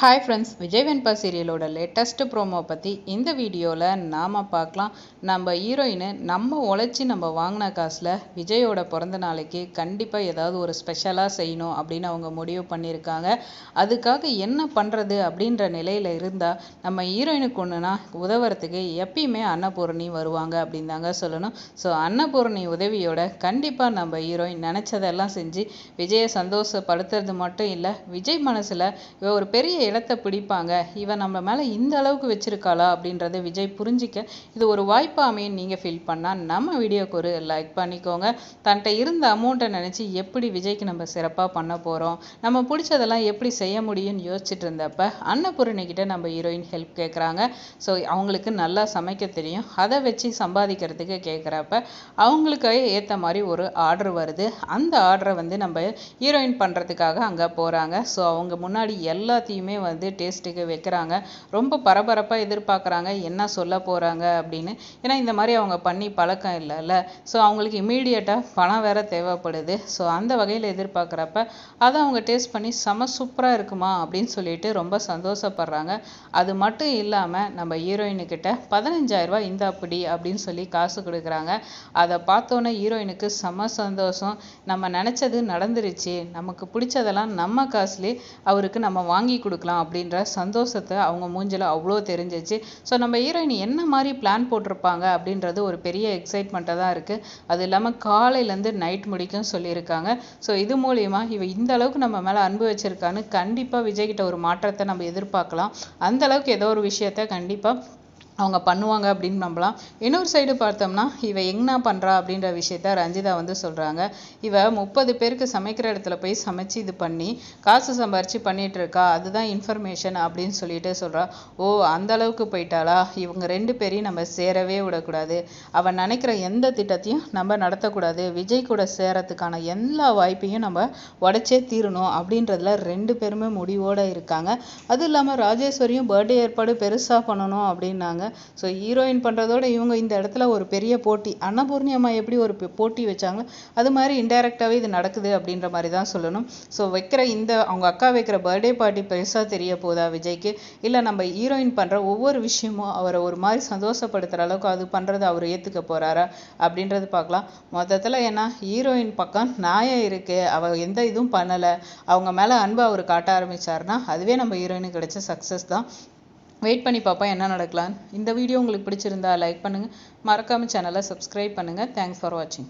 Hi friends Vijay Venba சீரியலோட latest promo பற்றி இந்த வீடியோவில் நாம் பார்க்கலாம். நம்ம ஹீரோயின் நம்ம உழைச்சி நம்ம வாங்கின காசில் விஜயோட பிறந்த நாளைக்கு கண்டிப்பாக ஏதாவது ஒரு ஸ்பெஷலாக செய்யணும் அப்படின்னு அவங்க முடிவு பண்ணியிருக்காங்க. அதுக்காக என்ன பண்ணுறது அப்படின்ற நிலையில் இருந்தால் நம்ம ஹீரோயினுக்கு ஒன்றுனா உதவுறதுக்கு எப்பயுமே அன்னபூரணி வருவாங்க அப்படின்னு தாங்க சொல்லணும். ஸோ அன்னபூரணி உதவியோட கண்டிப்பாக நம்ம ஹீரோயின் நினச்சதெல்லாம் செஞ்சு விஜயை சந்தோஷப்படுத்துறது மட்டும் இல்லை விஜய் மனசில் ஒரு பெரிய இடத்த பிடிப்பாங்க. இவன் நம்ம மேலே இந்த அளவுக்கு வச்சுருக்காளா அப்படின்றத விஜய் புரிஞ்சிக்க இது ஒரு வாய்ப்பு அமையும் நீங்கள் ஃபீல் பண்ணால் நம்ம வீடியோக்கு ஒரு லைக் பண்ணிக்கோங்க. தன்கிட்ட இருந்த அமௌண்ட்டை நினச்சி எப்படி விஜய்க்கு நம்ம சிறப்பாக பண்ண போகிறோம் நம்ம பிடிச்சதெல்லாம் எப்படி செய்ய முடியும்னு யோசிச்சுட்டு இருந்தப்ப அன்னபூரணிக்கிட்ட நம்ம ஹீரோயின் ஹெல்ப் கேட்குறாங்க ஸோ அவங்களுக்கு நல்லா சமைக்க தெரியும். அதை வச்சு சம்பாதிக்கிறதுக்கு கேட்குறப்ப அவங்களுக்கு ஏற்ற மாதிரி ஒரு ஆர்டர் வருது. அந்த ஆர்டரை வந்து நம்ம ஹீரோயின் பண்ணுறதுக்காக அங்கே போகிறாங்க ஸோ அவங்க முன்னாடி எல்லாத்தையுமே வந்து டேஸ்ட்டுக்கு வைக்கிறாங்க. ரொம்ப பரபரப்பாக எதிர்பார்க்குறாங்க. என்ன சொல்ல போகிறாங்க அப்படின்னு. ஏன்னா இந்த மாதிரி அவங்க பண்ணி பழக்கம் இல்லைல்ல. ஸோ அவங்களுக்கு இமீடியட்டாக பணம் வேற தேவைப்படுது. ஸோ அந்த வகையில் எதிர்பார்க்குறப்ப அதை அவங்க டேஸ்ட் பண்ணி செம சூப்பராக இருக்குமா அப்படின்னு சொல்லிட்டு ரொம்ப சந்தோஷப்படுறாங்க. அது மட்டும் இல்லாமல் நம்ம ஹீரோயினுக்கிட்ட பதினஞ்சாயிரரூபா இந்த அப்படி அப்படின்னு சொல்லி காசு கொடுக்குறாங்க. அதை பார்த்தோன்னே ஹீரோயினுக்கு செம சந்தோஷம். நம்ம நினச்சது நடந்துருச்சு. நமக்கு பிடிச்சதெல்லாம் நம்ம காசுலேயே அவருக்கு நம்ம வாங்கி கொடுக்கலாம். அப்படின்ற சந்தோஷத்தை அவங்க மூஞ்சில் அவ்வளோ தெரிஞ்சிச்சு. ஸோ நம்ம ஹீரோயின் என்ன மாதிரி பிளான் போட்டிருப்பாங்க அப்படின்றது ஒரு பெரிய எக்ஸைட்மெண்ட்டாக தான் இருக்குது அது இல்லாமல் காலையிலேருந்து நைட் முடிக்கும் சொல்லியிருக்காங்க. ஸோ இது மூலியமா இவ இந்த அளவுக்கு நம்ம மேலே அன்பு வச்சிருக்கான்னு கண்டிப்பாக விஜய்கிட்ட ஒரு மாற்றத்தை நம்ம எதிர்பார்க்கலாம். அந்த அளவுக்கு ஏதோ ஒரு விஷயத்த கண்டிப்பாக அவங்க பண்ணுவாங்க அப்படின்னு நம்பலாம். இன்னொரு சைடு பார்த்தோம்னா இவ என்ன பண்ணுறா அப்படின்ற விஷயத்த ரஞ்சிதா வந்து சொல்கிறாங்க இவ முப்பது பேருக்கு சமைக்கிற இடத்துல போய் சமைச்சு இது பண்ணி காசு சம்பாரிச்சு பண்ணிட்டு இருக்கா அதுதான் இன்ஃபர்மேஷன் அப்படின்னு சொல்லிட்டு சொல்கிறா ஓ அந்த அளவுக்கு போயிட்டாளா? இவங்க ரெண்டு பேரையும் நம்ம சேரவே விடக்கூடாது. அவன் நினைக்கிற எந்த திட்டத்தையும் நம்ம நடத்தக்கூடாது. விஜய் கூட சேரத்துக்கான எல்லா வாய்ப்பையும் நம்ம உடச்சே தீரணும் அப்படின்றதுல ரெண்டு பேருமே முடிவோடு இருக்காங்க. அதுவும் இல்லாமல் ராஜேஸ்வரியும் பர்த்டே ஏற்பாடு பெருசாக பண்ணணும் அப்படின்னாங்க. ஸோ ஹீரோயின் பண்ணுறதோட இவங்க இந்த இடத்துல ஒரு பெரிய போட்டி. அன்னபூர்ணி அம்மா எப்படி ஒரு போட்டி வச்சாங்களோ அது மாதிரி இன்டெரக்டாகவே இது நடக்குது அப்படின்ற மாதிரி தான் சொல்லணும். ஸோ வைக்கிற இந்த அவங்க அக்கா வைக்கிற பர்த்டே பார்ட்டி பெருசாக தெரிய போதா விஜய்க்கு? இல்லை நம்ம ஹீரோயின் பண்ணுற ஒவ்வொரு விஷயமும் அவரை ஒரு மாதிரி சந்தோஷப்படுத்துகிற அளவுக்கு அது பண்ணுறது அவர் ஏற்றுக்க போகிறாரா அப்படின்றது பார்க்கலாம். மொத்தத்தில் ஏன்னா ஹீரோயின் பக்கம் நியாயம் இருக்குது அவள் எந்த இதுவும் பண்ணலை. அவங்க மேலே அன்பு அவர் காட்ட ஆரம்பித்தாருன்னா அதுவே நம்ம ஹீரோயினுக்கு கிடைச்ச சக்ஸஸ் தான். வெயிட் பண்ணி பார்ப்போம் என்ன நடக்கலாம் இந்த வீடியோ உங்களுக்கு பிடிச்சிருந்தா லைக் பண்ணுங்கள் மறக்காமல் சேனலை சப்ஸ்கிரைப் பண்ணுங்கள் தேங்க்ஸ் ஃபார் வாட்சிங்